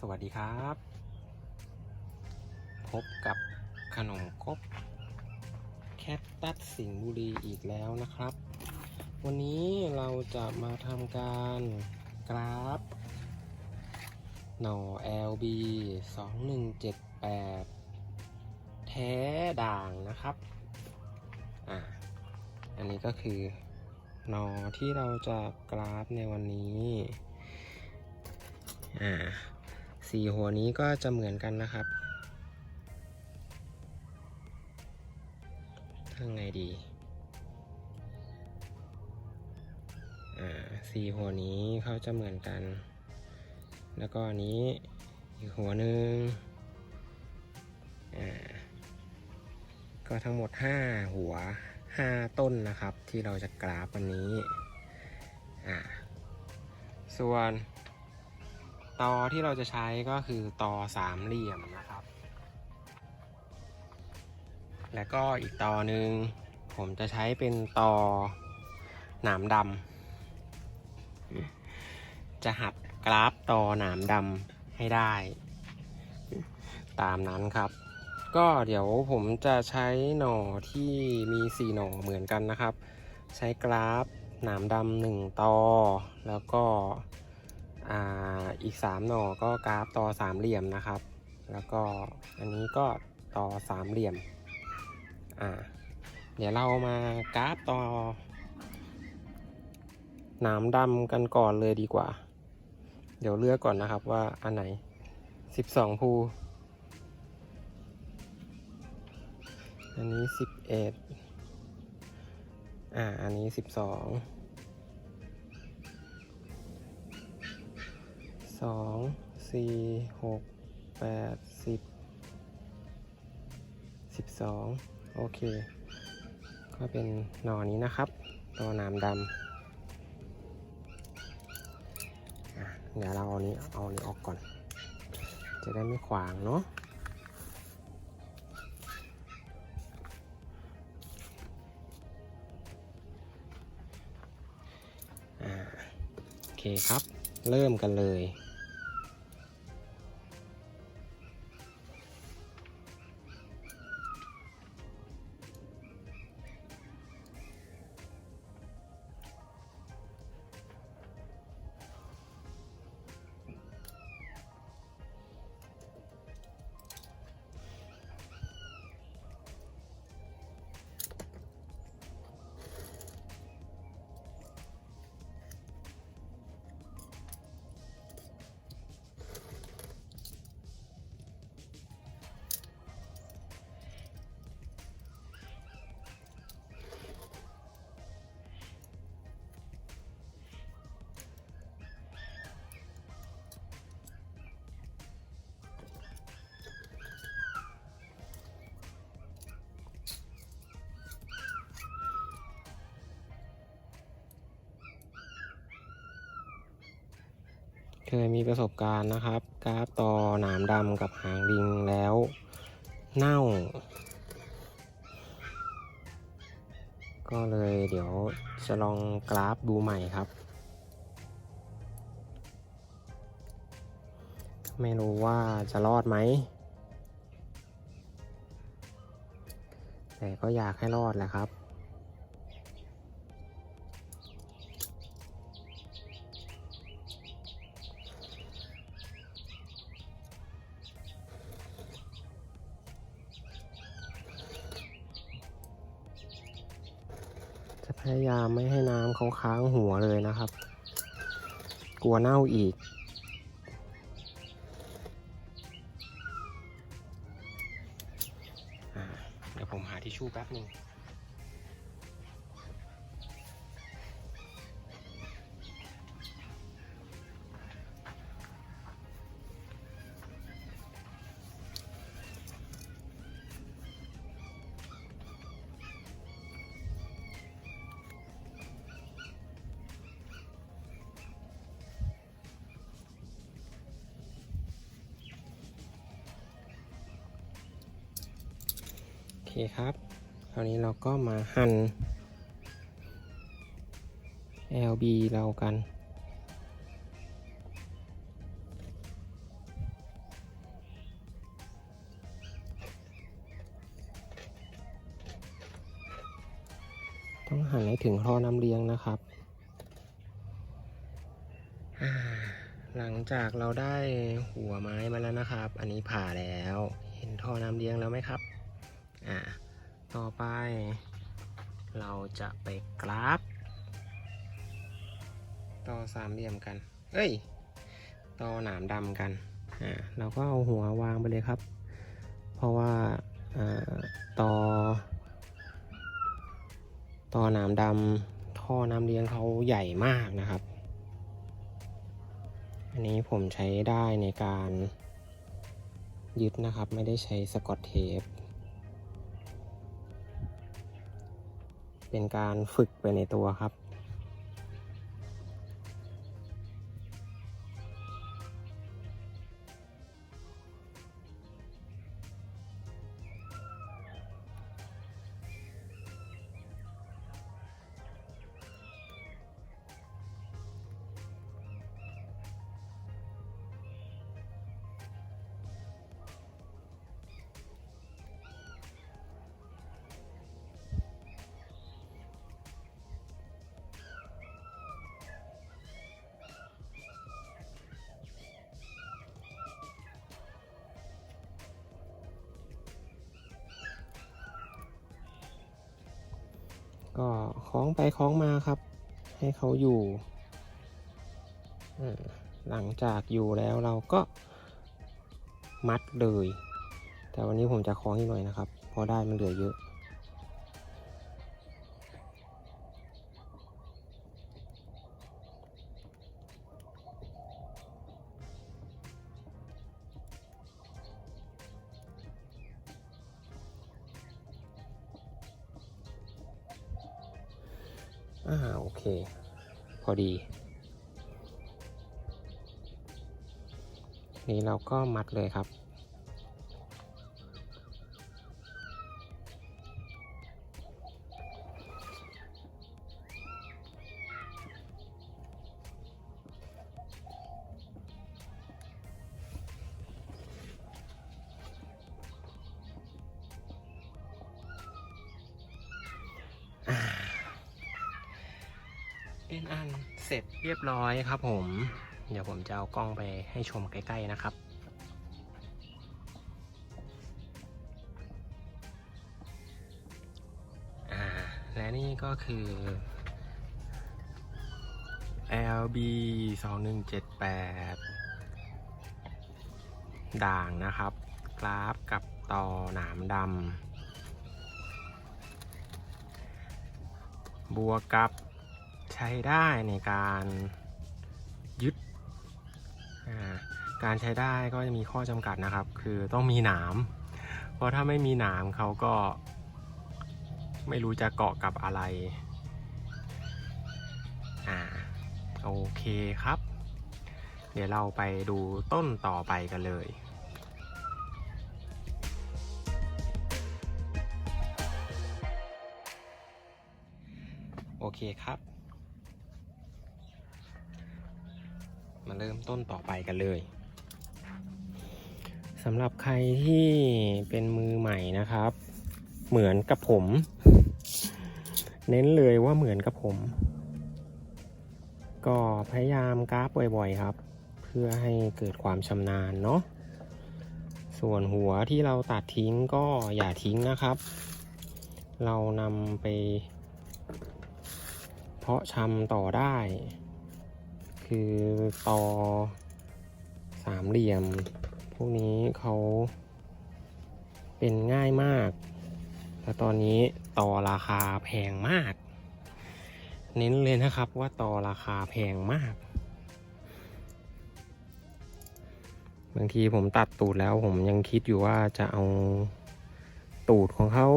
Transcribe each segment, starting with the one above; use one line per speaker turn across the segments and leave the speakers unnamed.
สวัสดีครับ พบกับขนมครกแคทตัสสิงห์บุรีอีกแล้วนะครับ วันนี้เราจะมาทำการกราฟ หน่อ LB 2178 แท้ด่างนะครับ อ่าอันนี้ก็คือหน่อที่เราจะกราฟในวันนี้ อ่า สีหัวนี้ก็จะเหมือนกันนะครับทางไงดีอ่าสีหัวนี้เขาจะเหมือนกัน แล้วก็อันนี้อีกหัวหนึ่งอ่าก็ทั้งหมด 5 หัว 5 ต้นนะครับ ที่เราจะกราฟวันนี้อ่าส่วน ตอที่เราจะใช้ก็คือตอสามเหลี่ยมนะครับ แล้วก็อีกตอหนึ่งผมจะใช้เป็นตอหนามดำจะหัดกราฟตอหนามดำให้ได้ ตามนั้นครับ ก็เดี๋ยวผมจะใช้หน่อที่มีสี่หน่อเหมือนกันนะครับ ใช้กราฟหนามดำหนึ่งตอแล้วก็ อ่าอีก 3 หน่อก็กราฟต่อสามเหลี่ยมนะครับ แล้วก็อันนี้ก็ต่อสามเหลี่ยมอ่าเดี๋ยวเรามากราฟต่อหนามดำกันก่อนเลยดีกว่า เดี๋ยวเลือกก่อนนะครับว่าอันไหน 12ภูอันนี้ 11อ่า อันนี้ 12 องสี่หกแปดสิบสิบสองโอเค ก็เป็นหนอนี้นะครับ ตัวหนามดำเดี๋ยวเราเอานี้เอานี้ออกก่อน จะได้ไม่ขวางเนาะโอเคครับ เริ่มกันเลย เคยมีประสบการณ์นะครับ กราฟต่อหนามดำกับหางลิงแล้วเน่า ก็เลยเดี๋ยวจะลองกราฟดูใหม่ครับ ไม่รู้ว่าจะรอดไหม แต่ก็อยากให้รอดแหละครับามไม่ให้น้ำเขาค้างหัวเลยนะครับ กลัวเน่าอีกอเดี๋ยวผมหาทิชชู่แป๊บหนึ่ง ครับ คราวนี้เราก็มาหั่น LB เรากัน ต้องหั่นให้ถึงท่อน้ำเลี้ยงนะครับ หลังจากเราได้หัวไม้มาแล้วนะครับ อันนี้ผ่าแล้ว เห็นท่อน้ำเลี้ยงแล้วไหมครับ ต่อไป เราจะไปกราฟ ต่อสามเหลี่ยมกัน เอ้ย ต่อหนามดำกัน อ่า เราก็เอาหัววางไปเลยครับ เพราะว่า อ่า ต่อ ต่อหนามดำท่อน้ำเลี้ยงเขาใหญ่มากนะครับ อันนี้ผมใช้ได้ในการยึดนะครับ ไม่ได้ใช้สกอตเทป เป็นการฝึกไปในตัวครับ ก็คล้องไปคล้องมาครับ ให้เขาอยู่ หลังจากอยู่แล้วเราก็มัดเลย แต่วันนี้ผมจะคล้องอีกหน่อยนะครับเพราะได้มันเหลือเยอะ พอดี นี้เราก็มัดเลยครับ เป็นอันเสร็จเรียบร้อยครับผม เดี๋ยวผมจะเอากล้องไปให้ชมใกล้ ๆ นะครับและนี่ก็คือ LB 2178 ด่างนะครับ กราฟกับต่อหนามดำบวกกับ ใช้ได้ในการยึด การใช้ได้ก็จะมีข้อจำกัดนะครับ คือต้องมีหนาม เพราะถ้าไม่มีหนามเขาก็ไม่รู้จะเกาะกับอะไร อ่า โอเคครับ เดี๋ยวเราไปดูต้นต่อไปกันเลยโอเคครับ มาเริ่มต้นต่อไปกันเลยสำหรับใครที่เป็นมือใหม่นะครับ เหมือนกับผม เน้นเลยว่าเหมือนกับผม ก็พยายามกราฟบ่อยๆครับ เพื่อให้เกิดความชำนาญเนาะส่วนหัวที่เราตัดทิ้งก็อย่าทิ้งนะครับ เรานำไป เพาะชำต่อได้ คือต่อสามเหลี่ยม พวกนี้เขาเป็นง่ายมาก และตอนนี้ต่อราคาแพงมาก เน้นเลยนะครับว่าต่อราคาแพงมาก บางทีผมตัดตูดแล้วผมยังคิดอยู่ว่าจะเอาตูดของเขา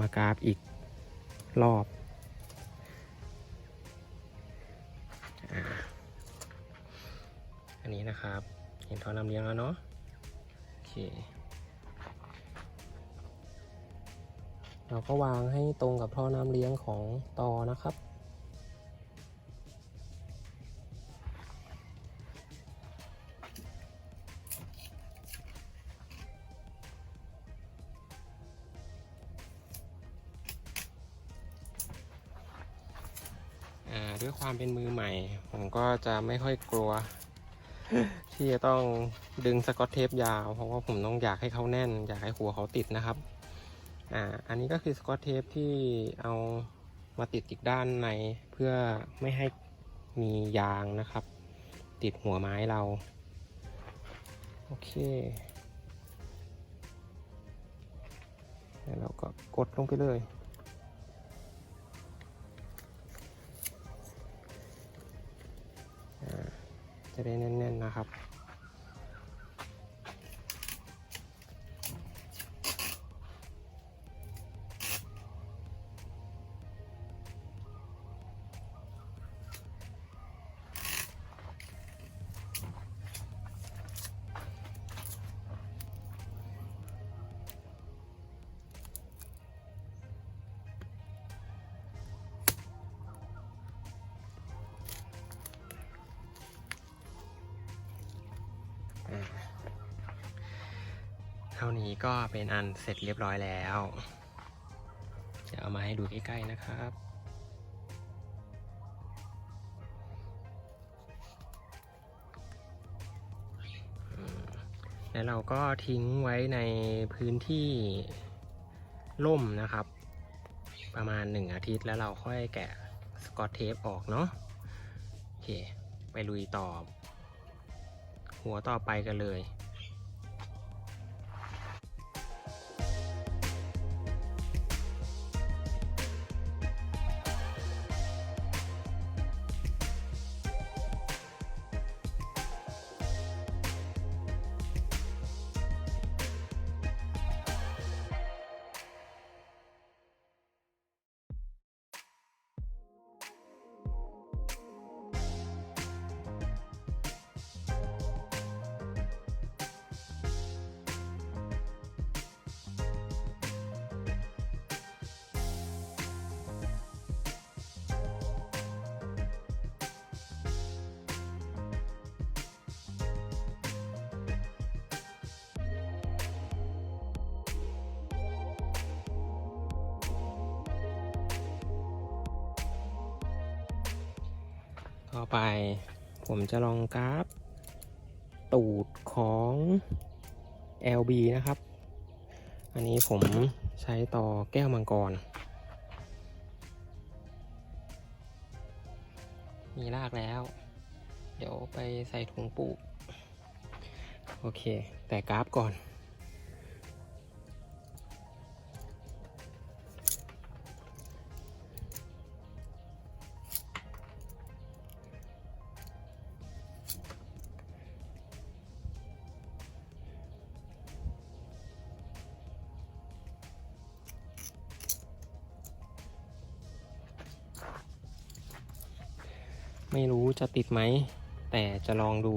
มากราฟอีกรอบ อันนี้นะครับ เห็นท่อนำเลี้ยงแล้วเนาะโอเคเราก็วางให้ตรงกับท่อน้ำเลี้ยงของตอนะครับ ด้วยความเป็นมือใหม่ ผมก็จะไม่ค่อยกลัว ที่จะต้องดึงสกอตเทปยาว เพราะว่าผมต้องอยากให้เขาแน่น อยากให้หัวเขาติดนะครับอ่าอันนี้ก็คือสกอตเทปที่เอามาติดอีกด้านในเพื่อไม่ให้มียางนะครับ ติดหัวไม้เรา โอเคแล้วเราก็กดลงไปเลย จะได้แน่นๆนะครับ เท่านี้ก็เป็นอันเสร็จเรียบร้อยแล้ว เดี๋ยวเอามาให้ดูใกล้ๆนะครับ แล้วเราก็ทิ้งไว้ในพื้นที่ล่มนะครับ ประมาณหนึ่งอาทิตย์แล้วเราค่อยแกะสกอตเทปออกเนาะโอเค ไปลุยต่อ หัวต่อไปกันเลย ต่อไปผมจะลองกราฟ ตูดของ LB นะครับ อันนี้ผมใช้ต่อแก้วมังกร มีรากแล้ว เดี๋ยวไปใส่ถุงปลูก โอเค แต่กราฟก่อน ไม่รู้จะติดไหม แต่จะลองดู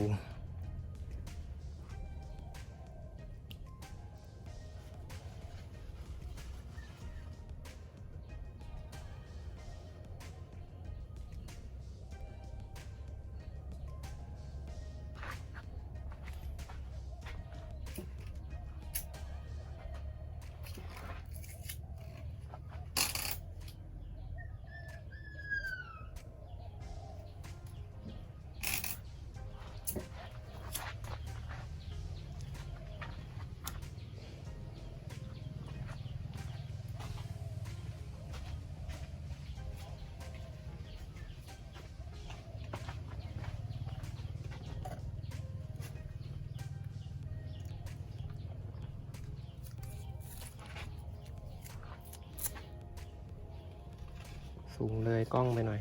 สูงเลยกล้องไปหน่อย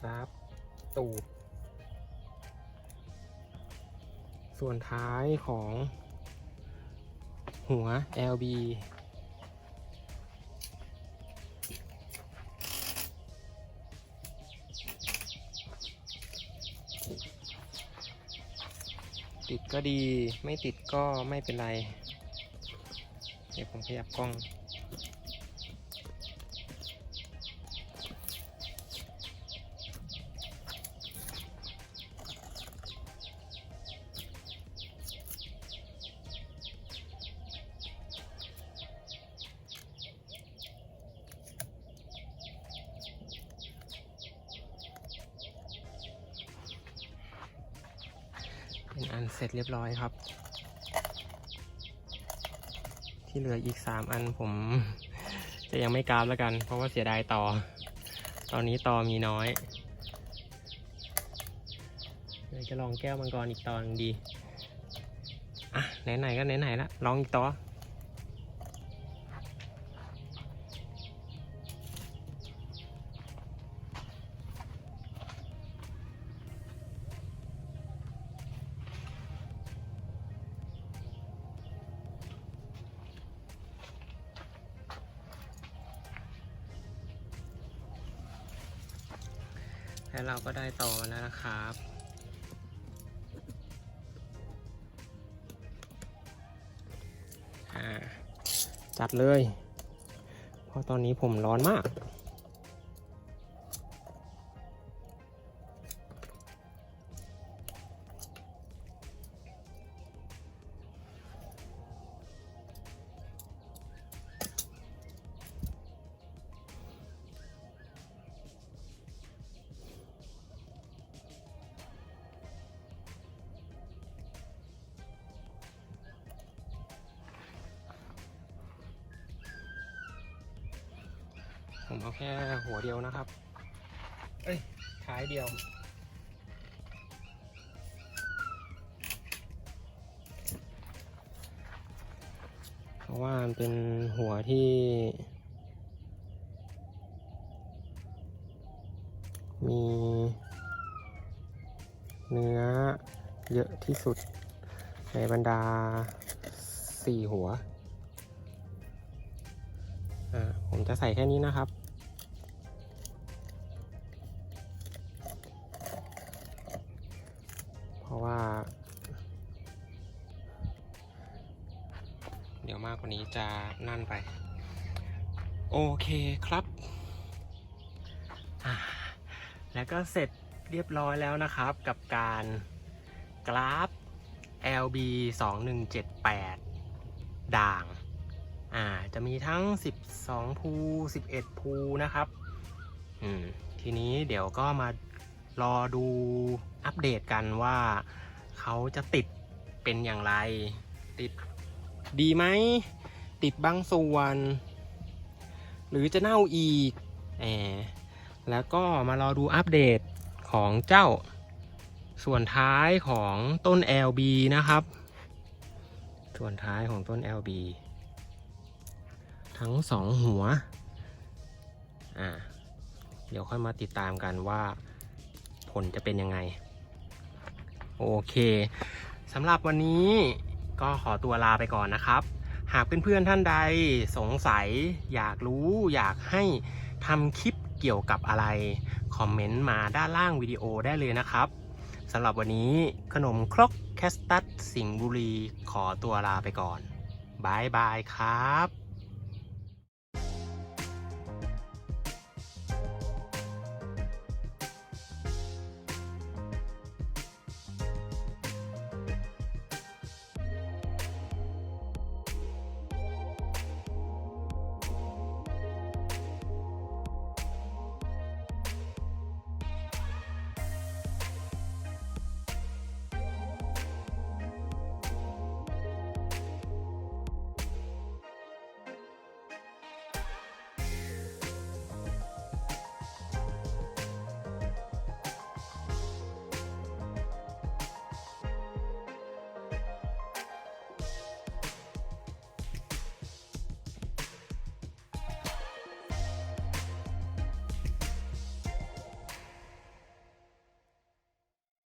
ครับ ตูด ส่วนท้ายของ หัว LB ติดก็ดีไม่ติดก็ไม่เป็นไร เดี๋ยวผมขยับกล้อง เป็นอันเสร็จเรียบร้อยครับ ที่เหลืออีกสามอันผม จะยังไม่กราฟแล้วกัน เพราะว่าเสียดายต่อ ตอนนี้ต่อมีน้อยเดี๋ยวจะลองแก้วมังกรอีกตอนดี อะไหนๆก็ไหนๆละลองอีกต่อ และเราก็ได้ต่อมาแล้วนะครับ จัดเลย เพราะตอนนี้ผมร้อนมาก ผมเอาแค่หัวเดียวนะครับ เอ้ยท้ายเดียว เพราะว่ามันเป็นหัวที่ มี เนื้อเยอะที่สุดในบรรดาสี่หัวอ่า ผมจะใส่แค่นี้นะครับ เพราะว่า เดี๋ยวมากกว่านี้จะนั่นไป โอเคครับ แล้วก็เสร็จเรียบร้อยแล้วนะครับกับการกราฟ LB 2178 ด่าง อ่าจะมีทั้ง 12 ภู 11 ภูนะครับอืมทีนี้เดี๋ยวก็มารอดูอัปเดตกันว่าเขาจะติดเป็นอย่างไร ติดดีไหม ติดบางส่วน หรือจะเน่าอีกแหมแล้วก็มารอดูอัปเดตของเจ้าส่วนท้ายของต้น LB นะครับ ส่วนท้ายของต้น LB ทั้งสองหัว อ่า เดี๋ยวค่อยมาติดตามกันว่าผลจะเป็นยังไง โอเคสำหรับวันนี้ก็ขอตัวลาไปก่อนนะครับ หากเพื่อนๆท่านใดสงสัย อยากรู้อยากให้ทำคลิปเกี่ยวกับอะไร คอมเมนต์มาด้านล่างวิดีโอได้เลยนะครับสำหรับวันนี้ขนมครกแคสตัสสิงห์บุรีขอตัวลาไปก่อนบายบายครับ